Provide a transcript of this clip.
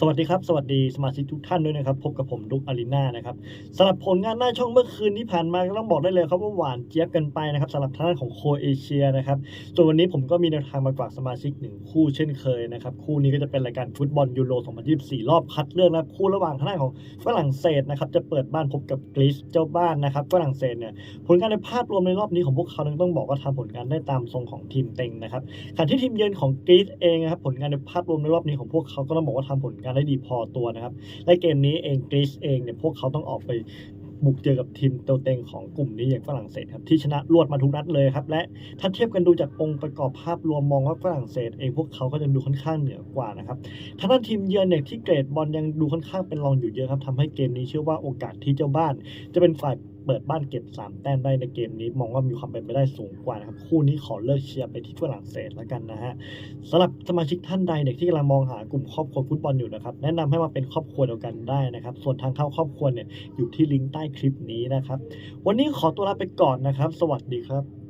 สวัสดีครับ สวัสดีสมาชิกทุกท่านด้วยนะครับ พบกับผมดุกอารีนานะครับสำหรับผลงานหน้าช่องเมื่อคืนที่ผ่านมาก็ต้องบอกได้เลยครับว่าหวานเจี๊ยบกันไปนะครับสำหรับทางด้านของโคเอเชียนะครับส่วนวันนี้ผมก็มีแนวทางมาฝากสมาชิกหนึ่งคู่เช่นเคยนะครับ คู่นี้ก็จะเป็นรายการฟุตบอลยูโร 2024 รอบคัดเลือกนะครับคู่ระหว่างทางด้านของฝรั่งเศสนะครับจะเปิดบ้านพบกับกรีซเจ้าบ้านนะครับฝรั่งเศสเนี่ยผลงานในภาพรวมในรอบนี้ของพวกเขานั้นต้องบอกว่าทำผลงานได้ตามทรงของทีมเต็งนะครับขณะที่ทีมเยือนของกรีซเองนะครับผลงานในภาพรวมในรอบนี้ของพวกเขาก็ต้องบอกว่าทำผลงานได้ดีพอตัวนะครับ และเกมนี้เองกรีซเองเนี่ยพวกเขาต้องออกไปบุกเจอกับทีมเตวเต็งของกลุ่มนี้อย่างฝรั่งเศสครับที่ชนะรวดมาทุกนัดเลยครับ และถ้าเทียบกันดูจากองค์ประกอบภาพรวมมองว่าฝรั่งเศสเองพวกเขาก็จะดูค่อนข้างเหนือกว่านะครับทางด้านทีมเยือนเนี่ยที่เกรดบอลยังดูค่อนข้างเป็นรองอยู่เยอะครับทำให้เกมนี้เชื่อว่าโอกาสที่เจ้าบ้าน จะเป็นฝ่าย เปิดบ้านเก็บ3แต้มได้ในเกมนี้ มองว่ามีความเป็นไปได้สูงกว่านะครับคู่นี้ขอเลิกเชียร์ไปที่ฝรั่งเศสแล้วกันนะฮะสำหรับสมาชิกท่านใดเด็กที่กำลังมองหากลุ่มครอบครัวฟุตบอลอยู่นะครับแนะนำให้มาเป็นครอบครัวเดียวกันได้นะครับ ส่วนทางเข้าครอบครัวเนี่ยอยู่ที่ลิงก์ใต้คลิปนี้นะครับ วันนี้ขอตัวลาไปก่อนนะครับ สวัสดีครับ